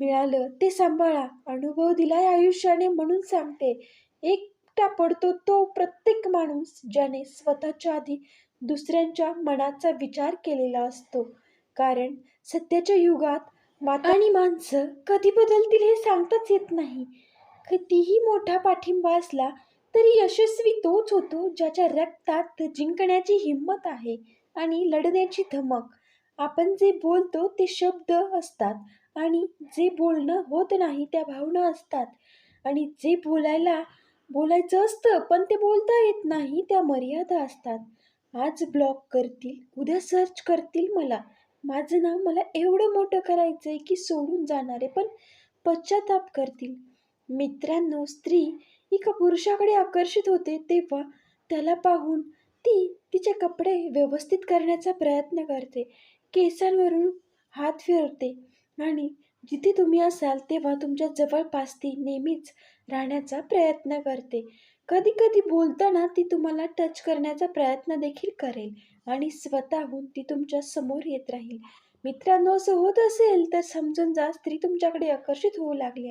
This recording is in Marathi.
मिळालं ते सांभाळा. अनुभव दिलाय आयुष्याने म्हणून सांगते. एकटा पडतो तो प्रत्येक माणूस ज्याने स्वतःच्या आधी दुसऱ्यांच्या मनाचा विचार केलेला असतो. कारण सध्याच्या युगात माता आणि माणसं कधी बदलतील हे सांगताच येत नाही. कितीही मोठा पाठिंबा असला तरी यशस्वी तोच होतो ज्याच्या रक्तात जिंकण्याची हिंमत आहे आणि लढण्याची धमक. आपण जे बोलतो ते शब्द असतात. आणि जे बोलणं होत नाही त्या भावना असतात. आणि जे बोलायला बोलायचं असतं पण ते बोलता येत नाही त्या मर्यादा असतात. आज ब्लॉक करतील उद्या सर्च करतील मला. माझं नाव मला एवढं मोठं करायचं आहे की सोडून जाणारे पण पश्चाताप करतील. मित्रांनो स्त्री एका पुरुषाकडे आकर्षित होते तेव्हा त्याला पाहून ती तिचे कपडे व्यवस्थित करण्याचा प्रयत्न करते. केसांवरून हात फिरवते. आणि जिथे तुम्ही असाल तेव्हा तुमच्या जवळपास ती नेहमीच राहण्याचा प्रयत्न करते. कधी कधी बोलताना ती तुम्हाला टच करण्याचा प्रयत्न देखील करेल आणि स्वतःहून ती तुमच्यासमोर येत राहील. मित्रांनो असं होत असेल तर समजून जा स्त्री तुमच्याकडे आकर्षित होऊ लागली आहे.